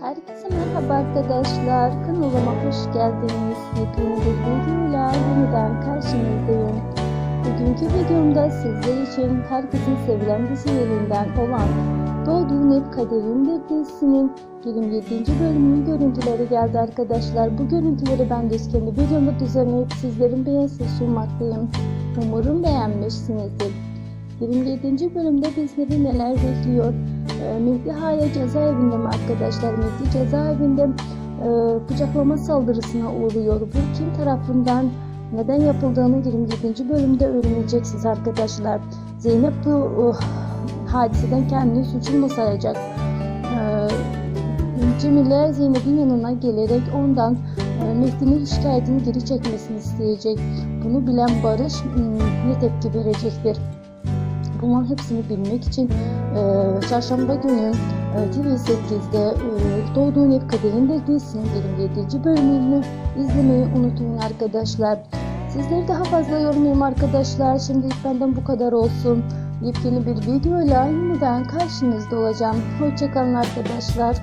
Herkese merhaba arkadaşlar. Kanalıma hoş geldiniz. Yepyeni bir videoyla yeniden karşınızdayım. Bugünkü videomda sizler için herkesin sevilen dizilerinden olan Doğduğun Hep Kaderindir dizisinin 27. bölümünün görüntüleri geldi arkadaşlar. Bu görüntüleri ben de kendi videomda düzenleyip sizlerin beğenisini sunmaktayım. Umarım beğenmişsinizdir. 27. bölümde bizleri neler bekliyor? Ee, Mehdi hala cezaevinde mi arkadaşlar? Mehdi cezaevinde e, bıçaklama saldırısına uğruyor. Bu kim tarafından neden yapıldığını 27. bölümde öğreneceksiniz arkadaşlar. Zeynep bu uh, hadiseden kendini suçlu sayacak? Ee, Cemile Zeynep'in yanına gelerek ondan e, Mehdi'nin şikayetini geri çekmesini isteyecek. Bunu bilen Barış hmm, ne tepki verecektir? Bunların hepsini bilmek için e, çarşamba günü e, TV8'de e, Doğduğun Ev Kaderinde dizisinin 27. bölümünü izlemeyi unutmayın arkadaşlar. Sizleri daha fazla yormayayım arkadaşlar. Şimdilik benden bu kadar olsun. Yepyeni bir videoyla yeniden karşınızda olacağım. Hoşçakalın arkadaşlar.